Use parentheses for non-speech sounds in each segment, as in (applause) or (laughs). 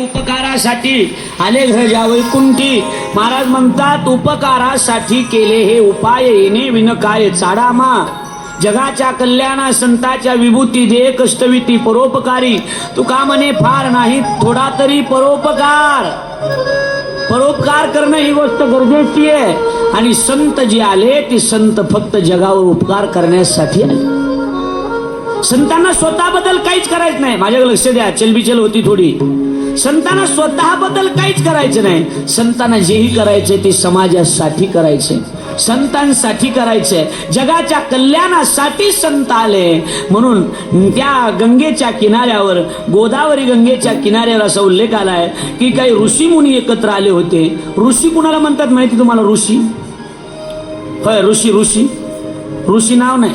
उपकारासाठी आले घर वैकुंठी कुंठी. महाराज म्हणतात उपकारासाठी केले हे उपाय येणे विनकाय चाडामा जगाच्या कल्याणा संताच्या विभूती दे कष्टविती परोपकारी. तुका म्हणे फार नाही थोडा तरी परोपकार. परोपकार करणं ही गोष्ट गरजेची आहे. आणि संत जे आले ते संत फक्त जगावर उपकार करण्यासाठी आले. संतांना स्वतःबद्दल काहीच करायचं नाही. माझ्याकडे लक्ष द्या. चलबिचल होती थोडी. संतांना स्वतःबद्दल काहीच करायचं नाही. संतांना जेही करायचे ते समाजासाठी करायचे संतांसाठी करायचे जगाच्या कल्याणासाठी संत आले. म्हणून त्या गंगेच्या किनाऱ्यावर गोदावरी गंगेच्या किनाऱ्याला असा उल्लेख आलाय की काही ऋषी मुनी एकत्र आले होते. ऋषी कुणाला म्हणतात माहिती तुम्हाला? ऋषी? होय ऋषी ऋषी. ऋषी नाव नाही.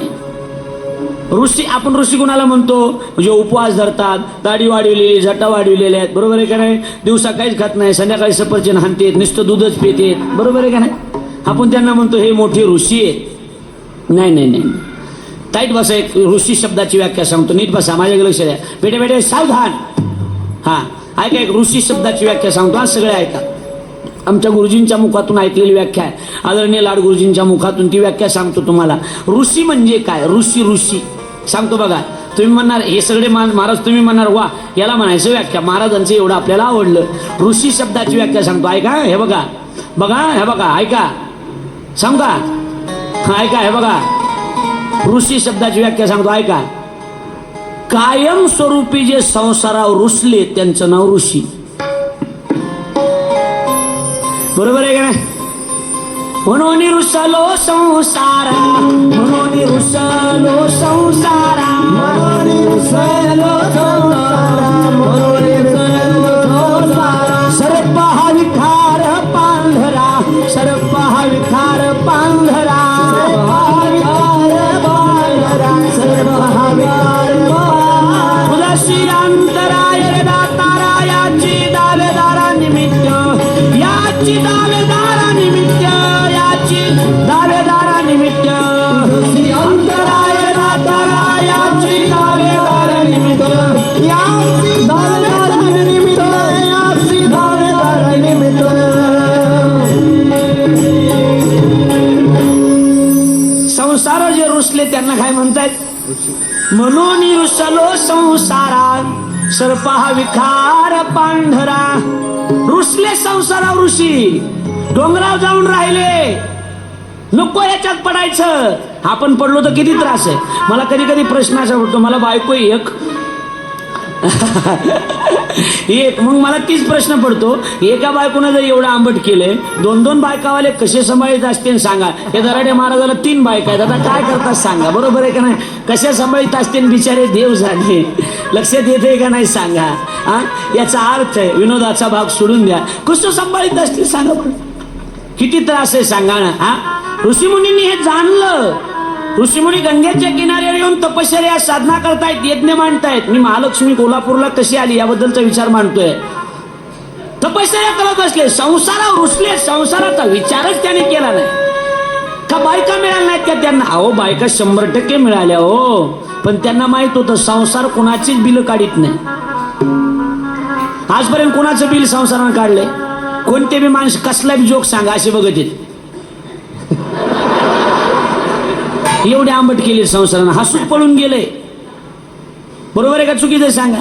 ऋषी आपण ऋषी कुणाला म्हणतो? म्हणजे उपवास धरतात दाढी वाढविलेली झटा वाढविलेल्या आहेत. बरोबर आहे का नाही? दिवसा काहीच खात नाही संध्याकाळी सफरचंद हानतेत नुसतं दूधच पितेत बरोबर आहे का नाही? आपण त्यांना म्हणतो हे मोठे ऋषी आहेत. नाही नाही नाही. ताईट बसा एक ऋषी शब्दाची व्याख्या सांगतो. नीट बसा माझ्याकडे लक्ष द्या. बेटे बेटे सावधान. हा ऐका एक ऋषी शब्दाची व्याख्या सांगतो. हा सगळे ऐका. आमच्या गुरुजींच्या मुखातून ऐकलेली व्याख्या आहे. आदरणीय लाड गुरुजींच्या मुखातून ती व्याख्या सांगतो तुम्हाला. ऋषी म्हणजे काय? ऋषी ऋषी. सांगतो बघा तुम्ही म्हणणार हे सगळे मा- महाराज तुम्ही म्हणणार वा याला म्हणायचं व्याख्या. महाराजांचं एवढं आपल्याला आवडलं. ऋषी शब्दाची व्याख्या सांगतो. ऐका हे बघा. बघा हे बघा ऐका. सांगता? हा ऐका हे बघा. ऋषी शब्दाची व्याख्या सांगतो ऐका. कायम स्वरूपी जे संसारावर रुसले त्यांचं नाव ऋषी. बरोबर आहे का नाही? म्हणून रुसलो संसारा म्हणून रुसलो संसारा म्हणून रुसलो संसारा संसार जे रुसले त्यांना काय म्हणतायत? म्हणून रुसलो संसारा सर्प हा विखार पांढरा. रुसले संसारा ऋषी डोंगराव जाऊन राहिले. नको याच्यात पडायचं. आपण पडलो तर किती त्रास आहे? मला कधी कधी प्रश्न असा पडतो मला बायको एक. (laughs) एक मग मला तीच प्रश्न पडतो एका बायकोनं जर एवढं आंबट केलंय दोन दोन बायकावाले कसे सांभाळीत असतील सांगा. हे दराडे महाराजाला तीन बायका आहेत. आता काय करतात सांगा बरोबर आहे का नाही? कशा सांभाळीत असतील बिचारे? देव झाले लक्षात येते का नाही सांगा हा? याचा अर्थ आहे विनोदाचा भाग सोडून द्या. कसं सांभाळीत असतील सांगा बरं. किती त्रास आहे सांगा ना हा? ऋषीमुनींनी हे जाणलं. ऋषीमुनी गंगेच्या किनाऱ्यावर येऊन तपश्चर्या साधना करतायत यज्ञ मांडतायत. मी महालक्ष्मी कोल्हापूरला कशी आली याबद्दलचा विचार मांडतोय. तपश्चर्या करत असले संसारावर रुसले संसाराचा विचारच त्याने केला नाही. का बायका मिळाल्या नाहीत का त्यांना? अहो बायका शंभर टक्के मिळाल्या हो. पण त्यांना माहीत होतं संसार कोणाचीच बिल काढित नाही. आजपर्यंत कोणाचं बिल संसारानं काढलंय? कोणते बी माणूस कसला बी जोक सांगा असे बघत येत एवढे आंबट केले संसारानं. हसू पळून गेले बरोबर आहे का चुकीचं सांगा?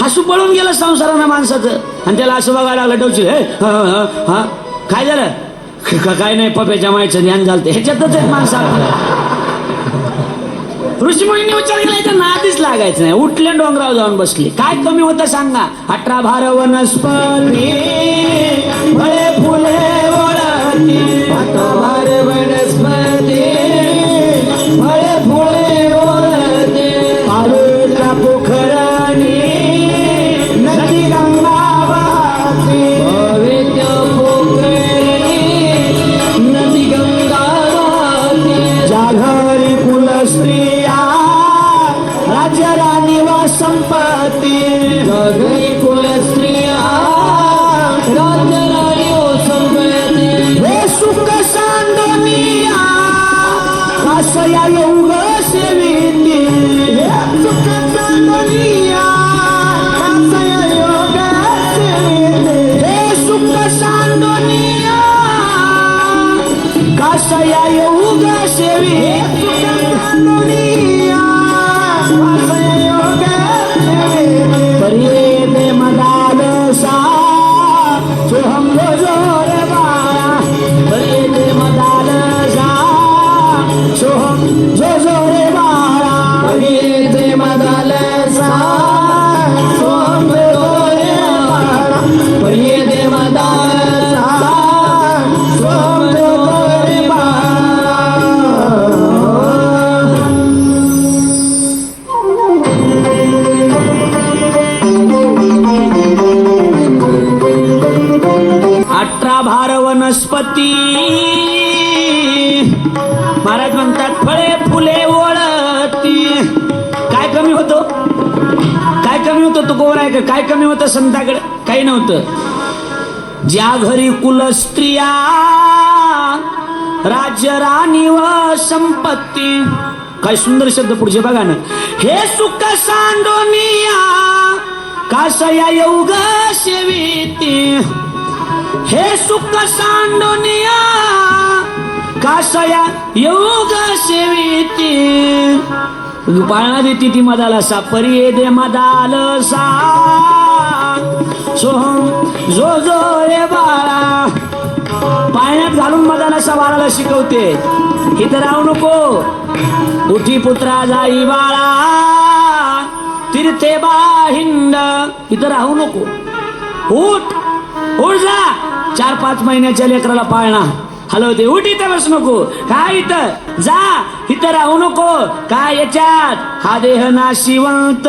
हसू पळून गेलं संसारानं माणसाचं. आणि त्याला असं बघायला लागलं डोची हे हा, काय झालं? काय नाही पप्याच्या मायचं ज्ञान झालं ह्याच्यातच एक माणसा. ऋषीमुनीने विचार केला याच्या नादीच लागायचं नाही. उठले डोंगरावर जाऊन बसले. काय कमी होतं सांगा अठरा भार वनस्पती फळे फुले वळती me. वनस्पती. महाराज म्हणतात फळे फुले ओळती काय कमी होतो? काय कमी होतं तू कोण आहे का काय कमी होतं संताकडे? काही नव्हतं. ज्या घरी कुल स्त्रिया राज्य राणी व संपत्ती. काय सुंदर शब्द पुढचे बघा ना. हे सुख सांडोनिया कासया योग सेविती हे सुख सांडोनिया कासया योग सेविती. पाळणा देती ती मदाला सा परी दे मदाल सा सोहम जो जो रे बाळा. पाळण्यात घालून मदाला सा बाळाला शिकवते. इथं राहू नको. उठी पुत्रा जाई बाळा. तीर्थे बाहिंद इथं राहू नको. उठ. उठ जा चार पाच महिन्याच्या लेकराला पाळणा. हलवते उठ इथं बस नको. काय इथं? जा इथं राहू नको. काय याच्यात? हा देह नाशिवंत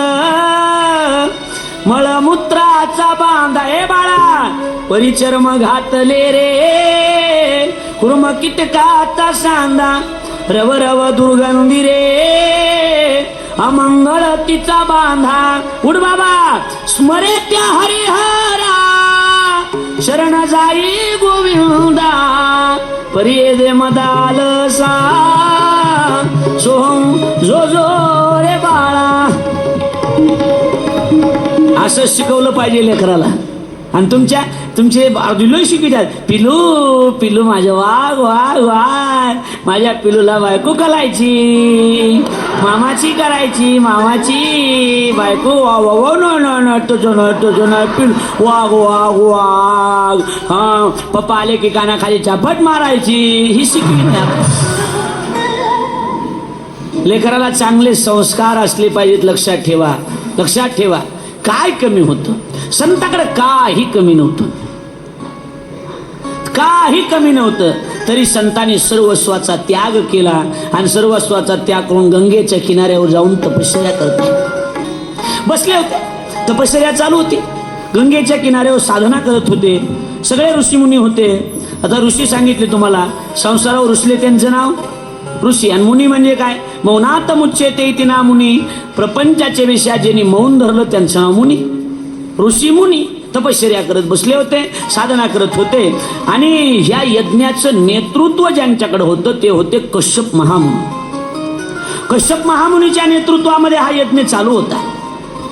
मळमूत्राचा बांधा. ए बाळा परिचर्म घातले रे. कुर्म किटकाचा सांदा रव रव दुर्गंधी रे. अमंगळ तिचा बांधा. उड बाबा स्मरे त्या हरिहरा. शरण जाई गोविंदा परिये दे मदाल सा. सोहम जो जो रे बाळा. असं शिकवलं पाहिजे लेकराला. आणि तुमच्या तुमचे दिलो शिकितात पिलू पिलू माझ्या वाघ वाघ वाघ. माझ्या पिलूला बायको कलायची. मामाची करायची मामाची बायको वा वा वा नो नो नो तुझं न तुझं न पिलू वाघ वाघ वाघ हा पप्पा आले की कानाखाली चापट मारायची. ही शिकवी लेकराला चांगले संस्कार असले पाहिजेत लक्षात ठेवा. लक्षात ठेवा. काय कमी होतं? संताकडे काही कमी नव्हतं. काही कमी नव्हतं. तरी संतांनी सर्वस्वाचा त्याग केला आणि सर्वस्वाचा त्याग करून गंगेच्या किनाऱ्यावर जाऊन तपश्चर्या करत बसले होते तपश्चर्या चालू होती. गंगेच्या किनाऱ्यावर साधना करत होते. सगळे ऋषीमुनी होते. आता ऋषी सांगितले तुम्हाला संसारावर रुसले त्यांचं नाव? ऋषी आणि मुनी म्हणजे काय? मौनात मुच्चेते इति ना मुनी. प्रपंचाच्या विषयात ज्यांनी मौन धरलं त्यांचं नाव मुनी. ऋषी मुनी. तपश्चर्या करत बसले होते साधना करत होते. आणि ह्या यज्ञाचं नेतृत्व ज्यांच्याकडे होतं ते होते कश्यप महामुनी कश्यप महामुनीच्या नेतृत्वामध्ये हा यज्ञ चालू होता.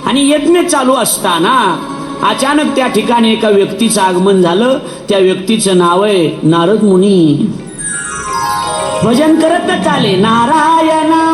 आणि यज्ञ चालू असताना अचानक त्या ठिकाणी एका व्यक्तीचं आगमन झालं. त्या व्यक्तीचं नाव आहे नारद मुनी. भजन करत आले नारायणा नारायण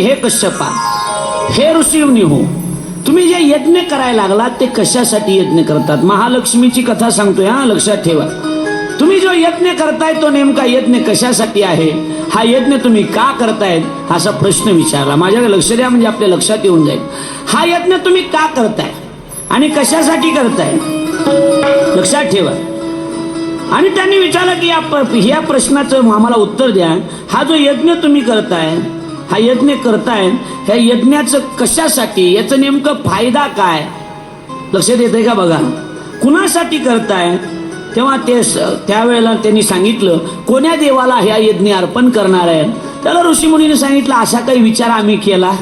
हे कश्यपा हे ऋषीमुनी हो तुम्ही जे यज्ञ करायला लागलात ते कशासाठी यज्ञ करतात? महालक्ष्मीची कथा सांगतोय हा लक्षात ठेवा. तुम्ही जो यज्ञ करताय तो नेमका यज्ञ कशासाठी आहे? हा यज्ञ तुम्ही का करतायत? असा प्रश्न विचारला. माझ्याकडे लक्ष द्या म्हणजे आपल्या लक्षात येऊन जाईल. हा यज्ञ तुम्ही का करताय? आणि कशासाठी करताय? लक्षात ठेवा. आणि त्यांनी विचारलं की या प्रश्नाचं आम्हाला उत्तर द्या. हा जो यज्ञ तुम्ही करताय हा यज्ञ करताय ह्या यज्ञाचं कशासाठी याचं नेमकं फायदा काय? लक्षात येते का बघा? कुणासाठी करताय तेव्हा ते स- त्यावेळेला त्यांनी सांगितलं कोण्या देवाला ह्या यज्ञ अर्पण करणार आहे त्याला ऋषीमुनीने सांगितलं असा काही विचार आम्ही केला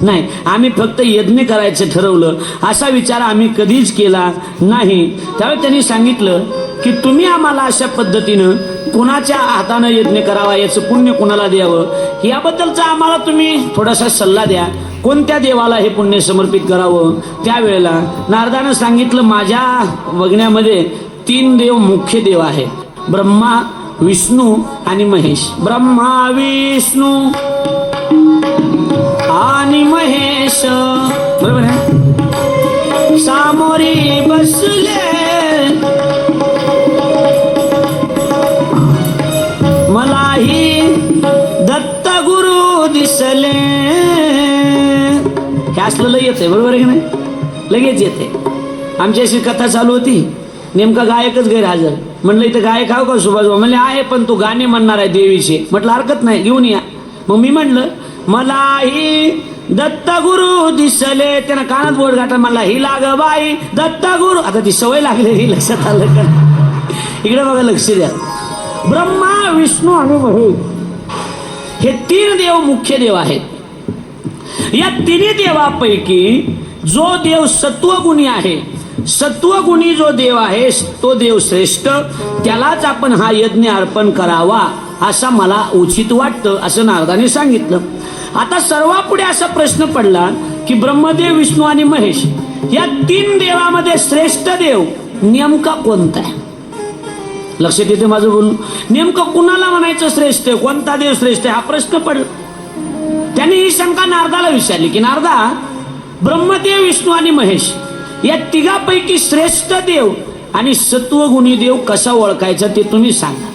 नाही. आम्ही फक्त यज्ञ करायचं ठरवलं. असा विचार आम्ही कधीच केला नाही. त्यावेळी त्यांनी सांगितलं की तुम्ही आम्हाला अशा पद्धतीनं कुणाच्या हातानं यज्ञ करावा याचं पुण्य कुणाला द्यावं? याबद्दलचा आम्हाला तुम्ही थोडासा सल्ला द्या. कोणत्या देवाला हे पुण्य समर्पित करावं? त्यावेळेला नारदानं सांगितलं माझ्या बघण्यामध्ये तीन देव मुख्य देव आहे ब्रह्मा विष्णू आणि महेश. ब्रह्मा विष्णू आणि महेश. बरोबर सामोरी बसले. हे असलं लय येते बरोबर आहे की नाही? लगेच येते आमची अशी कथा चालू होती. नेमका गायकच गैरहजर. म्हणलं इथं गायक आहो का सुभाष म्हणले आहे पण तू गाणे म्हणणार आहे देवीचे म्हटलं हरकत नाही घेऊन या. मग मी म्हणलं मलाही दत्त गुरु दिसले. त्यानं कानात बोट घातला म्हणला ही लाग बाई दत्तगुरु. आता ती सवय लागलेली लक्षात आलं का इकडे बघा लक्ष द्या. ब्रह्मा विष्णू आणि महेश हे तीन देव मुख्य देव आहेत. या तिन्ही देवापैकी जो देव सत्वगुणी आहे सत्वगुणी जो देव आहे तो देव श्रेष्ठ त्यालाच आपण हा यज्ञ अर्पण करावा असा मला उचित वाटतं असं नारदाने सांगितलं. आता सर्वापुढे असा प्रश्न पडला की ब्रह्मदेव विष्णू आणि महेश या तीन देवामध्ये श्रेष्ठ देव नेमका कोणता आहे? लक्षात येते माझं बोलून? नेमकं कुणाला म्हणायचं श्रेष्ठ आहे कोणता देव श्रेष्ठ आहे? हा प्रश्न पडला. त्यांनी ही शंका नारदाला विचारली की नारदा ब्रह्मदेव विष्णू आणि महेश या तिघापैकी श्रेष्ठ देव आणि सत्वगुणी देव कसा ओळखायचा ते तुम्ही सांगा.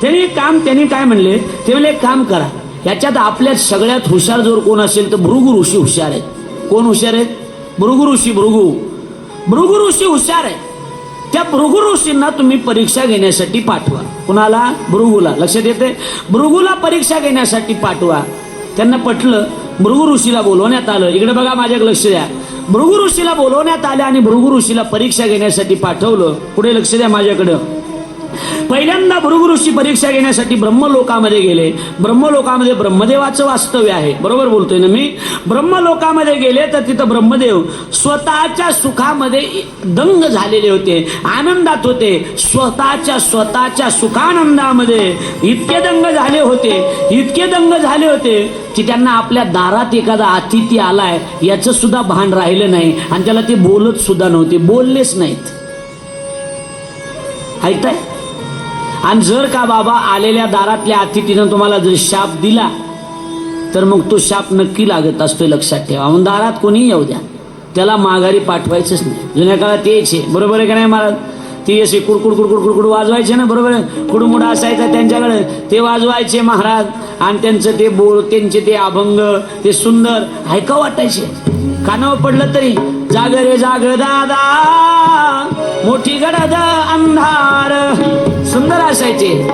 त्यांनी एक काम त्यांनी काय म्हणले ते म्हणले एक काम करा. याच्यात आपल्यात सगळ्यात हुशार जर कोण असेल तर भृगु ऋषी हुशार आहेत. कोण हुशार आहेत? भृगु ऋषी भृगु. भृगु ऋषी हुशार आहेत. त्या भृगु ऋषींना तुम्ही परीक्षा घेण्यासाठी पाठवा. कुणाला? भृगुला. लक्षात येते भृगुला परीक्षा घेण्यासाठी पाठवा. त्यांना पटलं भृगु ऋषीला बोलवण्यात आलं. इकडे बघा माझ्याकडे लक्ष द्या. भृगु ऋषीला बोलवण्यात आलं आणि भृगु ऋषीला परीक्षा घेण्यासाठी पाठवलं. पुढे लक्ष द्या माझ्याकडं. पहिल्यांदा भृगु परीक्षा घेण्यासाठी ब्रह्मलोकामध्ये गेले. ब्रह्मलोकामध्ये ब्रह्मदेवाचं वास्तव्य आहे. बरोबर बोलतोय ना मी? ब्रह्मलोकामध्ये गेले तर तिथं ब्रह्मदेव स्वतःच्या सुखामध्ये दंग झालेले होते आनंदात होते. स्वतःच्या स्वतःच्या सुखानंदामध्ये इतके दंग झाले होते इतके दंग झाले होते की त्यांना आपल्या दारात एखादा अतिथी आलाय याचं सुद्धा भान राहिलं नाही आणि त्याला ते बोलत सुद्धा नव्हते बोललेच नाहीत. ऐकताय? आणि जर का बाबा आलेल्या दारातल्या अतिथीनं तुम्हाला जर शाप दिला तर मग तो शाप नक्की लागत असतो लक्षात ठेवा. म्हणून दारात कोणीही येऊ द्या. त्याला माघारी पाठवायचंच नाही. जुन्या काळात यायचे. बरोबर आहे का नाही महाराज? ते अशी कुडकुड कुडकुड कुडकुड वाजवायचे ना बरोबर आहे? कुडमुडा असायचा त्यांच्याकडे. ते वाजवायचे महाराज. आणि त्यांचं ते बोल त्यांचे ते अभंग ते सुंदर ऐका वाटायचे. कानावर पडलं तरी जाग रे दादा मोठी गडद अंधार सुंदर असायचे.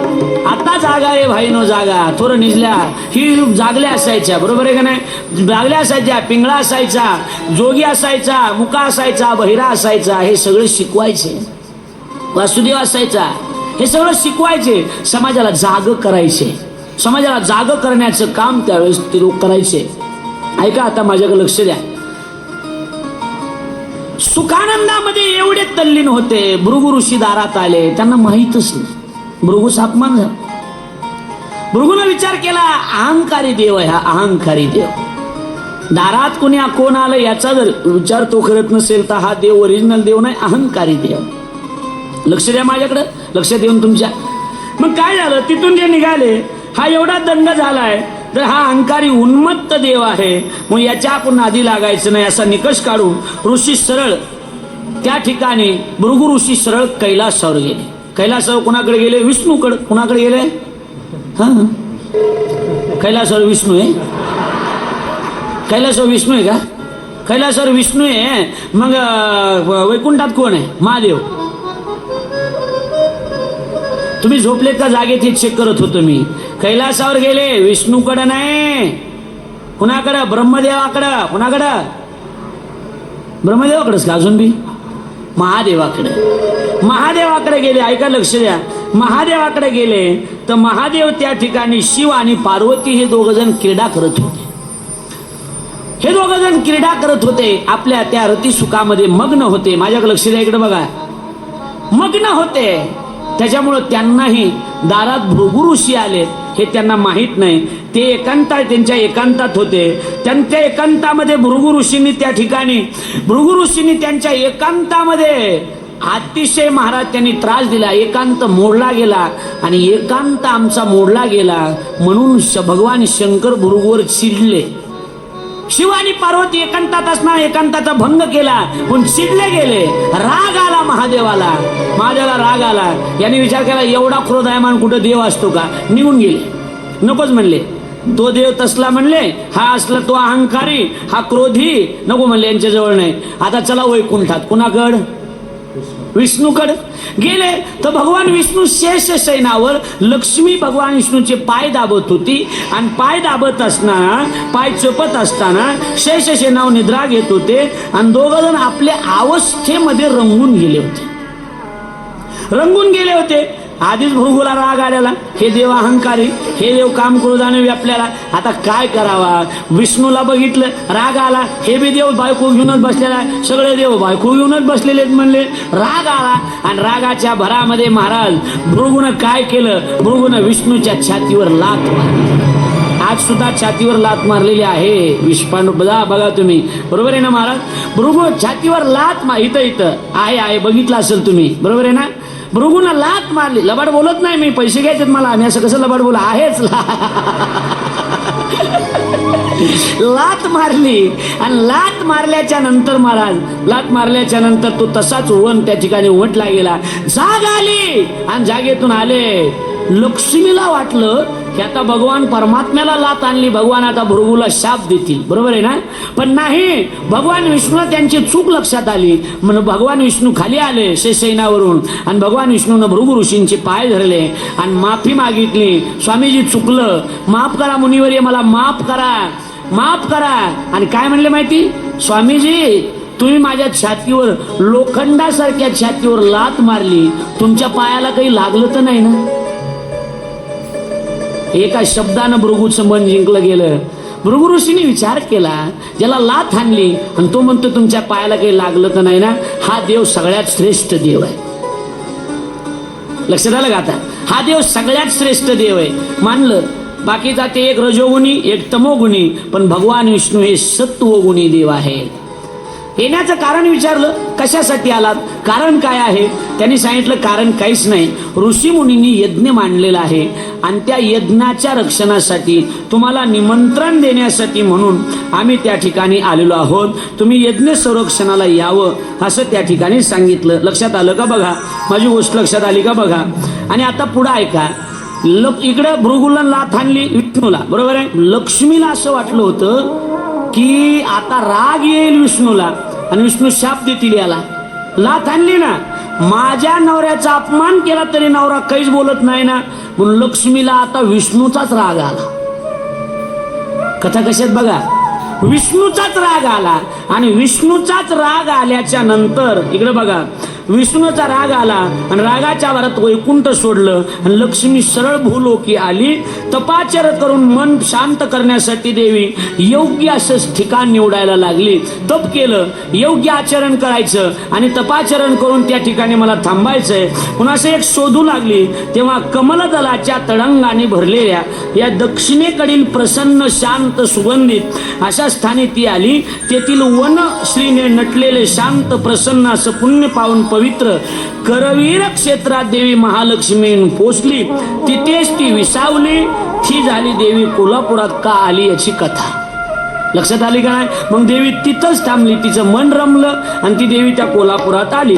आता जागा आहे भाईनो जागा. थोडं निजल्या ही जागल्या असायच्या बरोबर आहे का नाही? जागल्या असायच्या पिंगळा असायचा जोगी असायचा मुका असायचा बहिरा असायचा हे सगळं शिकवायचे. वासुदेव असायचा हे सगळं शिकवायचे. समाजाला जाग करायचे. समाजाला जाग करण्याचं काम त्यावेळेस ते लोक करायचे. ऐका आता माझ्याकडे लक्ष द्या. सुखानंदामध्ये एवढे तल्लीन होते भृगु ऋषी दारात आले त्यांना माहीतच नाही. भृगूस अपमान झाला. भृगून विचार केला अहंकारी देव आहे हा अहंकारी देव. दारात कोणी कोण आलं याचा जर विचार तो करत नसेल तर हा देव ओरिजिनल देव नाही अहंकारी देव. लक्ष द्या माझ्याकडे लक्ष देऊन तुमच्या. मग काय झालं? तिथून जे निघाले हा एवढा दंड झालाय तर हा अहंकारी उन्मत्त देव आहे. मग याच्या आपण आधी लागायचं नाही असा निकष काढून ऋषी सरळ. त्या ठिकाणी भृगु ऋषी सरळ कैलासावर गेले. कैलासावर कुणाकडे गेले? विष्णूकडे. कुणाकडे गेले? हा? कैलासावर विष्णू आहे? कैलासावर विष्णू आहे का? कैलासावर विष्णू आहे मग वैकुंठात कोण आहे? महादेव. तुम्ही झोपलेत का? जागेत हे चेक करत होतो मी. कैलासावर गेले विष्णूकडं नाही. कुणाकडं? ब्रह्मदेवाकडं. कुणाकडं? ब्रह्मदेवाकडंच का अजून बी? महादेवाकडे. महादेवाकडे गेले ऐका लक्ष द्या. महादेवाकडे गेले तर महादेव त्या ठिकाणी शिव आणि पार्वती हे दोघ जण क्रीडा करत होते. हे दोघ जण क्रीडा करत होते. आपल्या त्या रतिसुखामध्ये मग्न होते. माझ्याकडे लक्ष द्या इकडे बघा. मग्न होते. त्याच्यामुळं त्यांनाही दारात भृगु ऋषी आले. हे त्यांना माहीत नाही. ते एकांत त्यांच्या एकांतात होते. त्यांच्या एकांतामध्ये भृगु ऋषींनी त्या ठिकाणी भृगु ऋषींनी त्यांच्या एकांतामध्ये अतिशय महाराज त्यांनी त्रास दिला. एकांत मोडला गेला आणि एकांत आमचा मोडला गेला म्हणून श- भगवान शंकर भृगुवर चिडले. शिव आणि पार्वती एकांतात असणार एकांताचा भंग केला पण चिडले गेले. राग आला महादेवाला. महादेवाला राग आला. याने विचार केला एवढा क्रोधायमान कुठं देव असतो का? निघून गेले. नकोच म्हणले. तो देव तसला म्हणले हा असला तो अहंकारी हा क्रोधी. नको म्हणले यांच्या जवळ नाही. आता चला वैकुंठात. कुणाकड? विष्णूकडे गेले तर भगवान विष्णू शेष सैनावर लक्ष्मी भगवान विष्णूचे पाय दाबत होती. आणि पाय दाबत असताना पाय चपत असताना शेष सेनावर निद्रा घेत होते. आणि दोघं जण आपल्या अवस्थेमध्ये रंगून गेले होते. रंगून गेले होते. आधीच भृगूला राग आलेला. हे देव अहंकारी हे देव काम करू क्रोधाने व्यापल्याला आता काय करावा? विष्णूला बघितलं राग आला. हे बी देव बायको घेऊनच बसलेला आहे. सगळे देव बायको घेऊनच बसलेले आहेत म्हणले. राग आला. आणि रागाच्या भरामध्ये महाराज भृगून काय केलं? भृगून विष्णूच्या छातीवर लात मारली. आज सुद्धा छातीवर लात मारलेली आहे विष्पांडू. बघा बघा तुम्ही. बरोबर आहे ना महाराज? भृगू छातीवर लात मा इथं इथं. आहे आहे. बघितलं असेल तुम्ही. बरोबर आहे ना? भृगूनं लात मारली. लबाड बोलत नाही मी पैसे घ्यायचे मला. आम्ही असं कसं लबाड बोला? आहेच लात मारली. आणि लात मारल्याच्या नंतर महाराज लात मारल्याच्या नंतर तो तसाच वन त्या ठिकाणी उमटला गेला. जाग आली. आणि जागेतून आले. लक्ष्मीला वाटलं की आता भगवान परमात्म्याला लात आणली भगवान आता भृगूला शाप देतील. बरोबर आहे ना? पण नाही भगवान विष्णूला त्यांची चूक लक्षात आली. म्हणून भगवान विष्णू खाली आले शेषैनावरून आणि भगवान विष्णूनं भृगू ऋषींचे पाय धरले आणि माफी मागितली. स्वामीजी चुकलं. माफ करा मुनिवर मला माफ करा. माफ करा. आणि काय म्हणले माहिती? स्वामीजी तुम्ही माझ्या छातीवर लोखंडासारख्या छातीवर लात मारली. तुमच्या पायाला काही लागलं तर नाही ना? एका शब्दानं भृगूचं मन जिंकलं गेलं. भृगु ऋषीने विचार केला ज्याला लाथ आणली आणि तो म्हणतो तुमच्या पायाला काही लागलं तर नाही ना? हा देव सगळ्यात श्रेष्ठ देव आहे. लक्षात आलं का आता? हा देव सगळ्यात श्रेष्ठ देव आहे. मानलं बाकीचा ते एक रजोगुणी एक तमोगुणी पण भगवान विष्णू हे सत्वगुणी देव आहे येण्याचं कारण विचारलं कशासाठी आलात? कारण काय आहे? त्यांनी सांगितलं कारण काहीच नाही. ऋषी मुनींनी यज्ञ मांडलेला आहे. आणि त्या यज्ञाच्या रक्षणासाठी तुम्हाला निमंत्रण देण्यासाठी म्हणून आम्ही त्या ठिकाणी आलेलो आहोत. तुम्ही यज्ञ संरक्षणाला यावं असं त्या ठिकाणी सांगितलं. लक्षात आलं का बघा? माझी गोष्ट लक्षात आली का बघा? आणि आता पुढं ऐका. लक इकडं भृगुला लाथ आणली विष्णूला बरोबर आहे? लक्ष्मीला असं वाटलं होतं की आता राग येईल विष्णूला. आणि विष्णू शाप देतील याला. लाथ आणली ना. माझ्या नवऱ्याचा अपमान केला तरी नवरा काहीच बोलत नाही ना. म्हणून लक्ष्मीला आता विष्णूचाच राग आला. कथा कशात बघा. विष्णूचाच राग आला. आणि विष्णूचाच राग आल्याच्यानंतर इकडे बघा. विष्णूचा राग आला आणि रागाच्या भरात वैकुंठ सोडलं. आणि लक्ष्मी सरळ भूलोकी आली. तपाचर करून मन शांत करण्यासाठी देवी योग्य असं ठिकाण निवडायला लागली. तप केलं. योग्य आचरण करायचं आणि तपाचरण करून त्या ठिकाणी मला थांबायचंय. पुन्हा असं एक शोधू लागली. तेव्हा कमलदलाच्या तडंगाने भरलेल्या या दक्षिणेकडील प्रसन्न शांत सुगंधित अशा स्थानी ती आली. तेथील वन श्रीने नटलेले शांत प्रसन्न असं पुण्य पावन पवित्र करवीर क्षेत्रात देवी महालक्ष्मी पोचली. तिथेच ती विसावली. ती झाली देवी कोल्हापुरात का आली याची कथा. लक्षात आली का नाही? मग देवी तिथंच थांबली तिचं मन रमलं आणि ती देवी त्या कोल्हापुरात आली.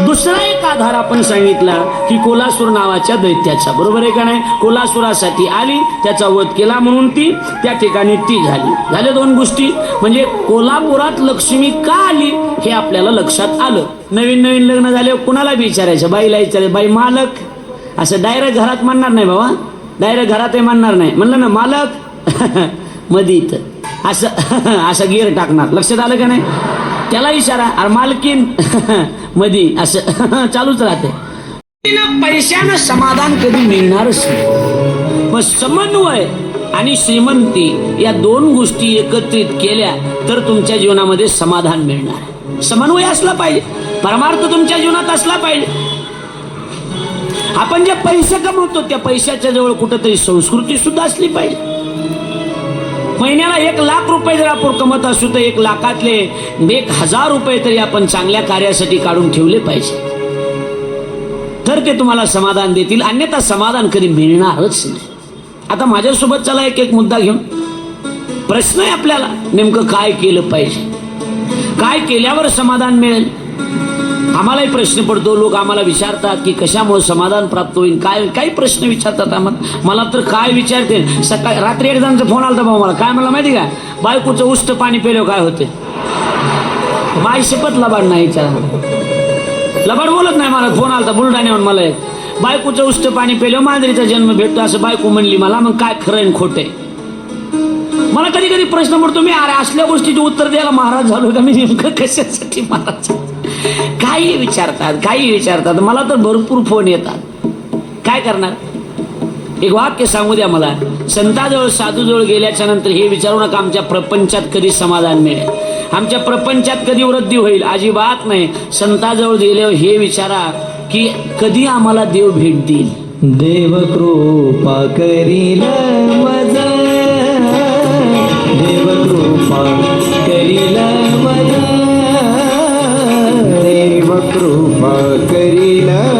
दुसरा एक आधार आपण सांगितला की कोल्हासूर नावाच्या दैत्याचा. बरोबर आहे का नाही? कोल्हासुरासाठी आली त्याचा वध केला म्हणून ती त्या ठिकाणी ती झाली. झाल्या दोन गोष्टी. म्हणजे कोल्हापुरात लक्ष्मी का आली हे आपल्याला लक्षात आलं. नवीन नवीन लग्न झाल्यावर कुणाला विचारायचं? बाईला विचारायचं बाई मालक. असं डायरेक्ट घरात म्हणणार नाही बाबा. डायरेक्ट घरातही म्हणणार नाही. म्हणलं ना मालक. (laughs) मधी इथं. असं (laughs) असं गिअर टाकणार. लक्षात आलं का नाही? त्याला इशारा अरे मालकीन (laughs) मधी असं (laughs) चालूच राहते. पैशानं समाधान कधी मिळणारच नाही. मग समन्वय आणि श्रीमंती या दोन गोष्टी एकत्रित केल्या तर तुमच्या जीवनामध्ये समाधान मिळणार. समन्वय असला पाहिजे. परमार्थ तुमच्या जीवनात असला पाहिजे. आपण जे पैसे कमवतो त्या पैशाच्या जवळ कुठंतरी संस्कृती सुद्धा असली पाहिजे. महिन्याला एक लाख रुपये जर आपण कमत असू तर एक लाखातले एक हजार रुपये तरी आपण चांगल्या कार्यासाठी काढून ठेवले पाहिजे. तर ते तुम्हाला समाधान देतील. अन्यथा समाधान कधी मिळणारच नाही. आता माझ्यासोबत चला एक एक मुद्दा घेऊन. प्रश्न आहे आपल्याला नेमकं काय केलं पाहिजे? काय केल्यावर समाधान मिळेल? आम्हालाही प्रश्न पडतो. लोक आम्हाला विचारतात की कशामुळे समाधान प्राप्त होईल काय काही प्रश्न विचारतात आम्हाला मला तर काय विचारते? सकाळी रात्री एकदा फोन आला भाऊ मला. काय मला माहिती का? बायकोचं उष्ट पाणी पेलो काय होते? बाय शपथ लबाड नाही लबाड बोलत नाही मला. फोन आलता. बुलढाण्यावर मला एक. बायकोचं उष्ट पाणी पेलो मांजरीचा जन्म भेटतो. असं बायको म्हणली मला मग काय खरं आहे खोटे मला कधी कधी प्रश्न पडतो मी अरे असल्या गोष्टीचे उत्तर द्यायला महाराज झालो का? मी नेमकं कशासाठी महाराज काही विचारतात काही विचारतात. मला तर भरपूर फोन येतात. काय करणार? एक वाक्य सांगू द्या मला. संताजवळ साधूजवळ गेल्याच्यानंतर हे विचारू नका आमच्या प्रपंचात कधी समाधान मिळेल. आमच्या प्रपंचात कधी वृद्धी होईल? अजिबात नाही. संताजवळ गेल्यावर हे विचारा की कधी आम्हाला देव भेट देईल? देव कृपा करील. देव कृपा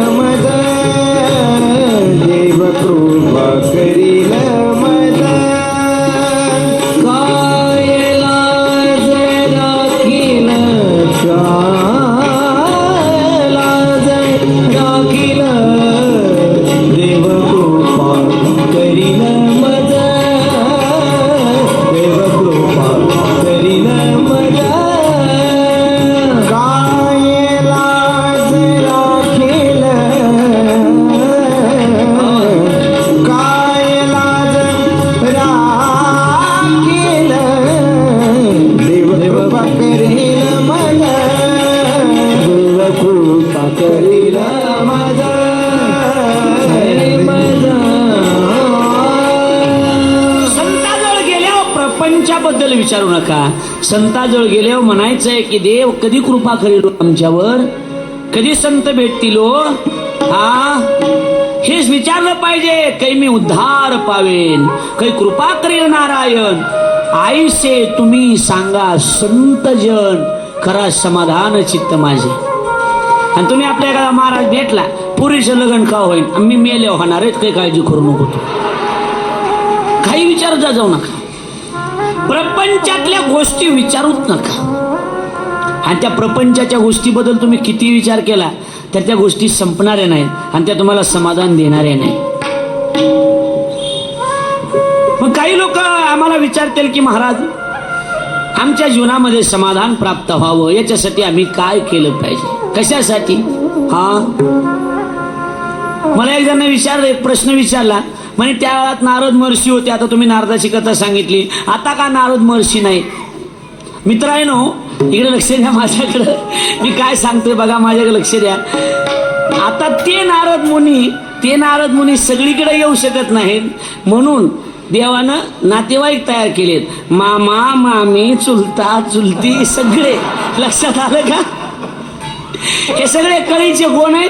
जवळ गेल्यावर म्हणायचंय की देव कधी कृपा करील हो आमच्यावर? कधी संत भेटतील हो? हा? हेच विचारलं पाहिजे. काही मी उद्धार पावेन. काही कृपा करेल नारायण. आईसे तुम्ही सांगा संत जन खरा समाधान चित्त माझे. आणि तुम्ही आपल्या एखादा महाराज भेटला पुरीचं लग्न का होईल मी मेले होणार आहेत काही काळजी करू नको काही विचारता जा जाऊ नका. प्रपंचातल्या गोष्टी विचारूच नका. आणि त्या प्रपंचाच्या गोष्टीबद्दल तुम्ही किती विचार केला तर त्या गोष्टी संपणाऱ्या नाहीत आणि त्या तुम्हाला समाधान देणाऱ्या नाही मग काही लोक आम्हाला विचारतील की महाराज आमच्या जीवनामध्ये समाधान प्राप्त व्हावं याच्यासाठी आम्ही काय केलं पाहिजे? कशासाठी? हा? मला एक जण एक प्रश्न विचारला म्हणे त्या वेळात नारद महर्षी होते. आता तुम्ही नारदाची कथा सांगितली. आता का नारद महर्षी नाही? मित्र आहे नो इकडे लक्ष द्या माझ्याकडं. मी काय सांगतोय बघा माझ्याकडे लक्ष द्या. आता ते नारद मुनी ते नारद मुनी सगळीकडे येऊ शकत नाहीत. म्हणून देवानं नातेवाईक तयार केलेत. मामा मामी चुलता चुलती सगळे. लक्षात आलं का? हे सगळे कळीचे कोण आहेत?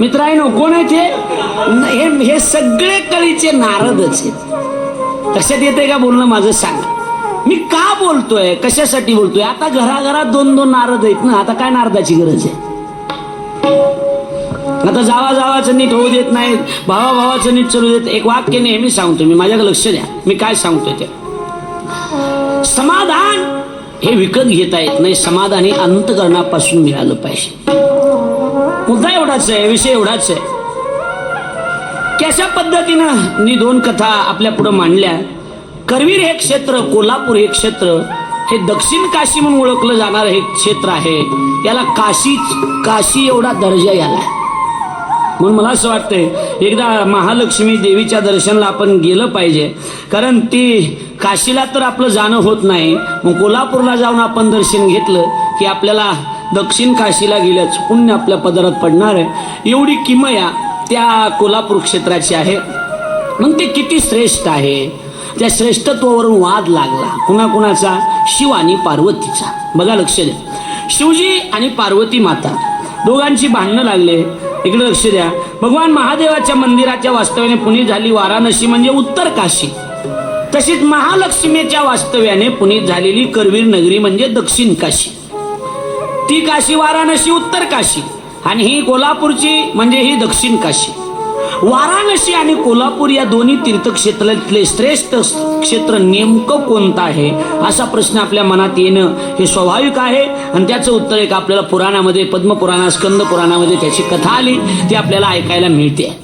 मित्रांनो कोणाचे? हे हे हे सगळे कळीचे नारदच आहेत. लक्षात येते का बोलणं माझं सांगा. मी का बोलतोय? कशासाठी बोलतोय? आता घराघरात दोन दोन नारद आहेत ना आता काय नारदाची गरज आहे? आता जावा जावाचं नीट होऊ देत नाहीत भावा भावाचं नीट चालू देत एक वाक्य नेहमी सांगतो मी माझ्याकडे लक्ष द्या. मी काय सांगतोय ते? समाधान हे विकत घेता येत नाही समाधान हे अंतकरणापासून मिळालं पाहिजे. मुद्दा एवढाच आहे विषय एवढाच आहे. कशा पद्धतीनं मी दोन कथा आपल्या पुढे मांडल्या? करवीर हे क्षेत्र कोल्हापूर हे क्षेत्र हे दक्षिण काशी म्हणून ओळखलं जाणारं हे क्षेत्र आहे. याला काशीच काशी एवढा दर्जा याला म्हणून मला असं वाटतंय एकदा महालक्ष्मी देवीच्या दर्शनाला आपण गेलं पाहिजे. कारण ती काशीला तर आपलं जाणं होत नाही. मग कोल्हापूरला जाऊन आपण दर्शन घेतलं की आपल्याला दक्षिण काशीला गेल्याच पुण्य आपल्या पदरात पडणार आहे. एवढी किमया त्या कोल्हापूर क्षेत्राची आहे. मग ते किती श्रेष्ठ आहे? त्या श्रेष्ठत्वावरून वाद लागला. कुणाकुणाचा? शिव आणि पार्वतीचा. बघा लक्ष द्या. शिवजी आणि पार्वती माता दोघांची भांडणं लागले. इकडे लक्ष द्या. भगवान महादेवाच्या मंदिराच्या वास्तव्याने पुणे झाली वाराणसी म्हणजे उत्तर काशी. तशीच महालक्ष्मीच्या वास्तव्याने पुणे झालेली करवीर नगरी म्हणजे दक्षिण काशी. ती काशी वाराणसी उत्तर काशी आणि ही कोल्हापूरची म्हणजे ही दक्षिण काशी. वाराणसी आणि कोल्हापूर या दोन्ही तीर्थक्षेत्रातले श्रेष्ठ क्षेत्र नेमकं कोणतं आहे? असा प्रश्न आपल्या मनात येणं हे स्वाभाविक आहे. आणि त्याचं उत्तर एक आपल्याला पुराणामध्ये पद्मपुराणा स्कंद पुराणामध्ये त्याची कथा आली ती आपल्याला ऐकायला मिळते.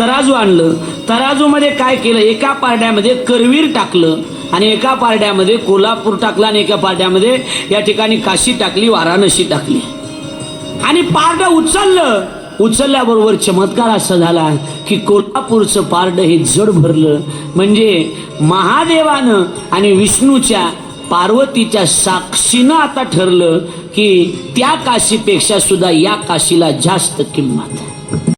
तराजू आणलं. तराजूमध्ये काय केलं? एका पारड्यामध्ये करवीर टाकलं. आणि एका पारड्यामध्ये कोल्हापूर टाकला आणि एका पारड्यामध्ये या ठिकाणी काशी टाकली वाराणसी टाकली. आणि पारडं उचललं. उचलल्याबरोबर चमत्कार असा झाला की कोल्हापूरचं पारडं हे जड भरलं. म्हणजे महादेवानं आणि विष्णूच्या पार्वतीच्या साक्षीनं आता ठरलं की त्या काशीपेक्षा सुद्धा या काशीला जास्त किंमत